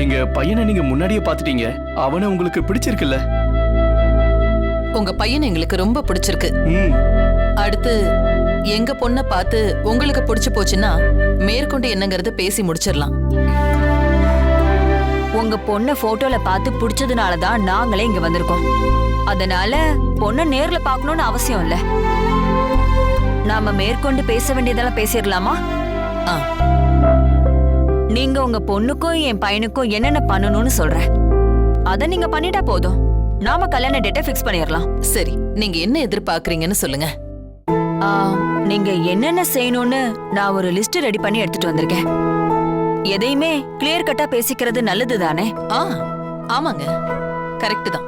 எங்க பையனை நீங்க முன்னாடியே பாத்துட்டீங்க அவனை உங்களுக்கு பிடிச்சிருக்குல்ல? உங்க பையன் எங்களுக்கு ரொம்ப பிடிச்சிருக்கு. ம். அடுத்து எங்க பொண்ண பார்த்து உங்களுக்கு பிடிச்சு போச்சுன்னா மேற்கொண்டு என்னங்கறத பேசி முடிச்சிடலாம். உங்க பொண்ண போட்டோல பார்த்து பிடிச்சதுனால தான் நாங்களே இங்க வந்திருக்கோம். அதனால பொண்ண நேர்ல பார்க்கணும்னு அவசியம் இல்ல. நாம மேற்கொண்டு பேச வேண்டியதெல்லாம் பேசிடலாமா? ஆ. நீங்க உங்க பொண்ணுக்கும் என் பையனுக்கும் என்னென்ன பண்ணணும்னு சொல்றேன். அத நீங்க பண்ணிட்டா போதும். நாம கல்யாண டேட்டை ஃபிக்ஸ் பண்ணிடலாம். சரி நீங்க என்ன எதிர்பார்க்கறீங்கன்னு சொல்லுங்க. ஆ, நீங்க என்னென்ன செய்யணும்னு நான் ஒரு லிஸ்ட் ரெடி பண்ணி எடுத்துட்டு வந்திருக்கேன். எதையுமே கிளியர் கட்டா பேசிக்கிறது நல்லது தானே ஆ ஆமாங்க. கரெக்ட் தான்.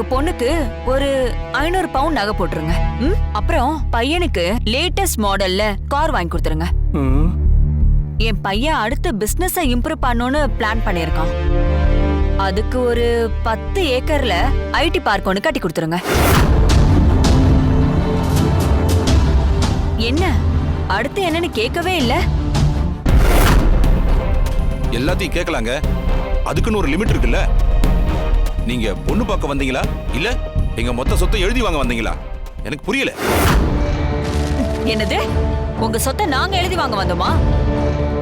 உங்க பொண்ணுக்கு ஒரு ஐநூறு பவுண்ட் நகை போட்டுருங்க. ம்? அப்புறம் பையனுக்கு லேட்டஸ்ட் மாடல்ல கார் வாங்கி கொடுத்துருங்க. ம். என் பையன் அடுத்த பிசினஸ இம்ப்ரூவ் பண்ணணும்னு பிளான் பண்ணிருக்கான் அதுக்கு ஒரு பத்து ஏக்கர்ல ஐடி பார்க் ஒன்று கட்டி கொடுத்துருங்க. என்ன? அடுத்து என்னன்னு கேட்கவே இல்ல? எல்லாத்தையும் கேட்கலாங்க. அதுக்குன்னு ஒரு லிமிட் இருக்குல்ல? நீங்க பொண்ணு பார்க்க வந்தீங்களா? இல்ல எங்க மொத்த சொத்தை எழுதி வாங்க வந்தீங்களா? எனக்கு புரியல. என்னது? உங்க சொத்தை நாங்க எழுதி வாங்க வந்தோமா?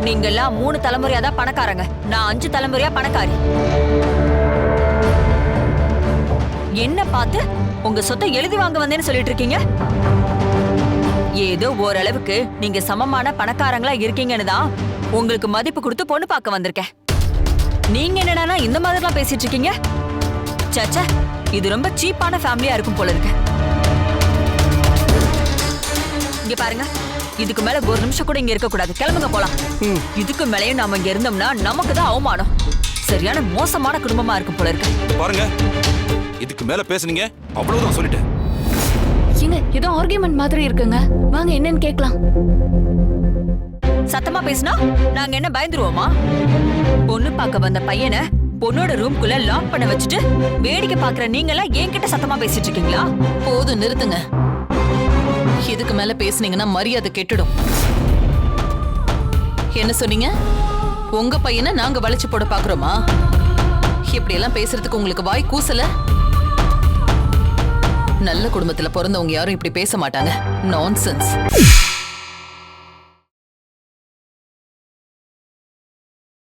நீங்க எல்லாம் மூணு தலைமுறையா தான் பணக்காரங்க. நான் அஞ்சு தலைமுறையா பணக்காரி. என்ன பார்த்து உங்க சொத்தை எழுதி வாங்க வந்தேன்னு சொல்லிட்டு இருக்கீங்க? ஏதோ ஓரளவுக்கு நீங்க சமமான பணக்காரங்களா இருக்கீங்கன்னு தான் உங்களுக்கு மதிப்பு கொடுத்து பொண்ணு பார்க்க வந்திருக்கேன். நீங்க என்னடானா இந்த மாதிரிலாம் பேசிட்டு இருக்கீங்க? சச்சா இது ரொம்ப சீப்பான ஃபேமிலியா இருக்கும் போல இருக்கு. இங்க பாருங்க இதுக்கு மேல ஒரு நிமிஷம் கூட இங்க இருக்க கூடாது கிளம்புங்க போலாம். இதுக்கு மேலயும் நாம இங்க இருந்தோம்னா நமக்கு தான் அவமானம். சரியான மோசமான குடும்பமா இருக்கும் போல இருக்கு. பாருங்க இதுக்கு மேல பேசுனீங்க அவ்வளவுதான் சொல்லிட்டேன். ஏங்க ஏதோ ஆர்கியூமெண்ட் மாதிரி இருக்குங்க. வாங்க என்னன்னு கேட்கலாம். சத்தமா பேசினா நாங்க என்ன பயந்துருவோமா? பொண்ணு பார்க்க வந்த பையனை பொண்ணோட ரூம்குள்ள லாக் பண்ண வச்சுட்டு வேடிக்கை பாக்குற நீங்க எல்லாம் என்கிட்ட சத்தமா பேசிட்டு இருக்கீங்களா போதும் நிறுத்துங்க. இதுக்கு மேல பேசுனீங்கன்னா மரியாதை கெட்டுடும். என்ன சொன்னீங்க? உங்க பையனை நாங்க வளைச்சு போட பாக்குறோமா இப்படி எல்லாம் பேசுறதுக்கு உங்களுக்கு வாய் கூசல? நல்ல குடும்பத்துல பிறந்தவங்க யாரும் இப்படி பேச மாட்டாங்க. நான்சென்ஸ்